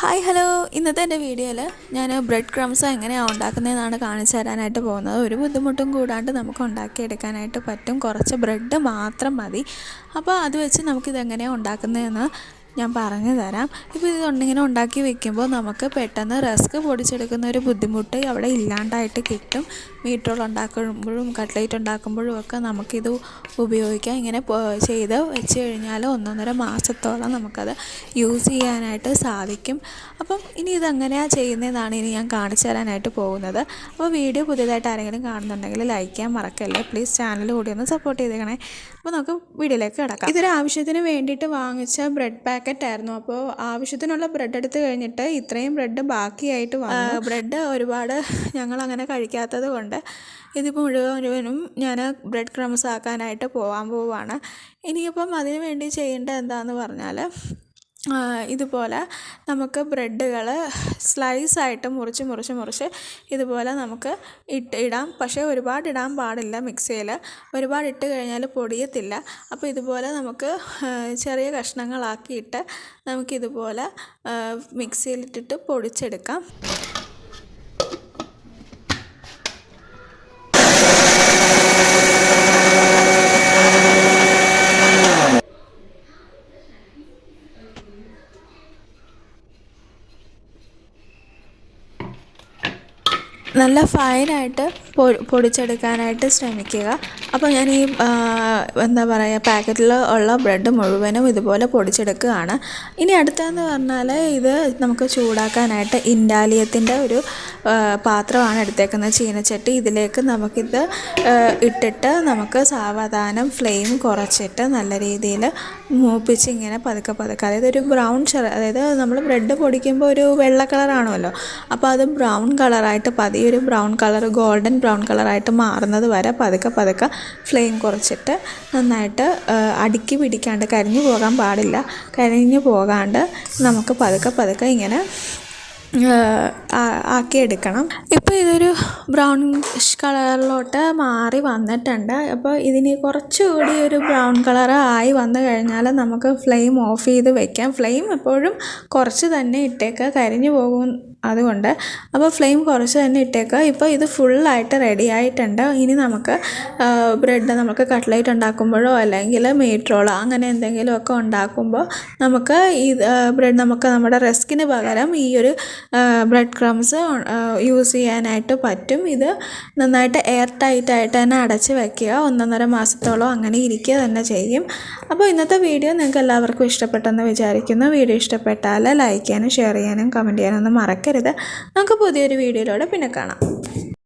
Hi hello ഇന്നത്തെ എന്റെ വീഡിയോയിൽ ഞാൻ ബ്രെഡ് ക്രംസ് എങ്ങനെയാണ് ഉണ്ടാക്കുന്നതെന്നാണ് കാണിച്ചു തരാനായിട്ട് പോകുന്നത്. ഒരു ബുദ്ധിമുട്ടും കൂടാണ്ട് നമുക്ക് ഉണ്ടാക്കിയെടുക്കാനായിട്ട് പറ്റും. കുറച്ച് ബ്രെഡ് മാത്രം മതി. അപ്പോൾ അത് വെച്ച് നമുക്കിതെങ്ങനെയാണ് ഉണ്ടാക്കുന്നതെന്ന് ഞാൻ പറഞ്ഞു തരാം. ഇപ്പോൾ ഇത് ഇങ്ങനെ ഉണ്ടാക്കി വെക്കുമ്പോൾ നമുക്ക് പെട്ടെന്ന് റസ്ക് പൊടിച്ചെടുക്കുന്ന ഒരു ബുദ്ധിമുട്ട് അവിടെ ഇല്ലാണ്ടായിട്ട് കിട്ടും. മീറ്റ് റോൾ ഉണ്ടാക്കുമ്പോഴും കട്ട്ലേറ്റ് ഉണ്ടാക്കുമ്പോഴും ഒക്കെ നമുക്കിത് ഉപയോഗിക്കാം. ഇങ്ങനെ ചെയ്ത് വെച്ച് കഴിഞ്ഞാൽ ഒന്നൊന്നര മാസത്തോളം നമുക്കത് യൂസ് ചെയ്യാനായിട്ട് സാധിക്കും. അപ്പം ഇനി ഇതെങ്ങനെയാണ് ചെയ്യുന്നതെന്നാണ് ഇനി ഞാൻ കാണിച്ചു തരാനായിട്ട് പോകുന്നത്. അപ്പോൾ വീഡിയോ പുതിയതായിട്ട് ആരെങ്കിലും കാണുന്നുണ്ടെങ്കിൽ ലൈക്ക് ചെയ്യാൻ മറക്കല്ലേ? പ്ലീസ് ചാനൽ കൂടി ഒന്ന് സപ്പോർട്ട് ചെയ്തേക്കണേ. അപ്പോൾ നമുക്ക് വീഡിയോയിലേക്ക് കിടക്കാം. ഇതൊരു ആവശ്യത്തിന് വേണ്ടിയിട്ട് വാങ്ങിച്ച ബ്രെഡ് പാക്കറ്റ് ആയിരുന്നു. അപ്പോൾ ആവശ്യത്തിനുള്ള ബ്രെഡ് എടുത്ത് കഴിഞ്ഞിട്ട് ഇത്രയും ബ്രെഡ് ബാക്കിയായിട്ട് വന്നു. ബ്രെഡ് ഒരുപാട് ഞങ്ങൾ അങ്ങനെ കഴിക്കാത്തത് കൊണ്ട് ഇതിപ്പോൾ മുഴുവൻ മുഴുവനും ഞാൻ ബ്രെഡ് ക്രംസ് ആക്കാനായിട്ട് പോകാൻ പോവുകയാണ് ഇനിയിപ്പം അതിന് വേണ്ടി ചെയ്യേണ്ടത് എന്താണെന്ന് പറഞ്ഞാൽ ഇതുപോലെ നമുക്ക് ബ്രെഡുകൾ സ്ലൈസായിട്ട് മുറിച്ച് മുറിച്ച് മുറിച്ച് ഇതുപോലെ നമുക്ക് ഇട്ട് ഇടാം. പക്ഷേ ഒരുപാട് ഇടാൻ പാടില്ല മിക്സിയിൽ. ഒരുപാട് ഇട്ട് കഴിഞ്ഞാൽ പൊടിയത്തില്ല. അപ്പോൾ ഇതുപോലെ നമുക്ക് ചെറിയ കഷ്ണങ്ങളാക്കിയിട്ട് നമുക്കിതുപോലെ മിക്സിയിലിട്ടിട്ട് പൊടിച്ചെടുക്കാം. നല്ല ഫൈനായിട്ട് പൊടിച്ചെടുക്കാനായിട്ട് ശ്രമിക്കുക. അപ്പോൾ ഞാൻ ഈ എന്താ പറയുക പാക്കറ്റിൽ ഉള്ള ബ്രെഡ് മുഴുവനും ഇതുപോലെ പൊടിച്ചെടുക്കുകയാണ്. ഇനി അടുത്തതെന്ന് പറഞ്ഞാൽ ഇത് നമുക്ക് ചൂടാക്കാനായിട്ട് ഇൻഡാലിയത്തിന്റെ ഒരു പാത്രമാണ് എടുത്തേക്കുന്നത് ചീനച്ചട്ടി. ഇതിലേക്ക് നമുക്കിത് ഇട്ടിട്ട് നമുക്ക് സാവധാനം ഫ്ലെയിം കുറച്ചിട്ട് നല്ല രീതിയിൽ മൂപ്പിച്ച് ഇങ്ങനെ പതുക്കെ പതുക്കെ. അതായത് ഒരു ബ്രൗൺ അതായത് നമ്മൾ ബ്രെഡ് പൊടിക്കുമ്പോൾ ഒരു വെള്ള കളറാണല്ലോ. അപ്പോൾ അത് ബ്രൗൺ കളറായിട്ട് പതിയെ ഒരു ബ്രൗൺ കളർ ഗോൾഡൻ ബ്രൗൺ കളറായിട്ട് മാറുന്നത് വരെ പതുക്കെ പതുക്കെ ഫ്ലെയിം കുറച്ചിട്ട് നന്നായിട്ട് അടുക്കി പിടിക്കാണ്ട് കരിഞ്ഞു പോകാൻ പാടില്ല. കരിഞ്ഞു പോകാണ്ട് നമുക്ക് പതുക്കെ പതുക്കെ ഇങ്ങനെ ആക്കിയെടുക്കണം. ഇപ്പോൾ ഇതൊരു ബ്രൗൺ കളറിലോട്ട് മാറി വന്നിട്ടുണ്ട്. അപ്പോൾ ഇതിന് കുറച്ചുകൂടി ഒരു ബ്രൗൺ കളർ ആയി വന്നു കഴിഞ്ഞാൽ നമുക്ക് ഫ്ലെയിം ഓഫ് ചെയ്ത് വെക്കാം. ഫ്ലെയിം എപ്പോഴും കുറച്ച് തന്നെ ഇട്ടേക്കുക കരിഞ്ഞു പോകും അതുകൊണ്ട്. അപ്പോൾ ഫ്ലെയിം കുറച്ച് തന്നെ ഇട്ടേക്കുക ഇപ്പോൾ ഇത് ഫുള്ളായിട്ട് റെഡി ആയിട്ടുണ്ട്. ഇനി നമുക്ക് ബ്രെഡ് നമുക്ക് കട്ട്ലേറ്റ് ഉണ്ടാക്കുമ്പോഴോ അല്ലെങ്കിൽ മീറ്ററോളോ അങ്ങനെ എന്തെങ്കിലുമൊക്കെ ഉണ്ടാക്കുമ്പോൾ നമുക്ക് ഈ ബ്രെഡ് നമുക്ക് നമ്മുടെ റസ്കിന് പകരം ഈ ഒരു ബ്രെഡ് ക്രംസ് യൂസ് ചെയ്യാനായിട്ട് പറ്റും. ഇത് നന്നായിട്ട് എയർ ടൈറ്റ് ആയിട്ട് തന്നെ അടച്ച് വയ്ക്കുക ഒന്നൊന്നര മാസത്തോളം അങ്ങനെ ഇരിക്കുക തന്നെ ചെയ്യും. അപ്പോൾ ഇന്നത്തെ വീഡിയോ നിങ്ങൾക്ക് എല്ലാവർക്കും ഇഷ്ടപ്പെട്ടെന്ന് വിചാരിക്കുന്നു. വീഡിയോ ഇഷ്ടപ്പെട്ടാൽ ലൈക്ക് ചെയ്യാനും ഷെയർ ചെയ്യാനും കമന്റ് ചെയ്യാനൊന്നും മറക്കരുത്. നമുക്ക് പുതിയൊരു വീഡിയോയിലൂടെ പിന്നെ കാണാം.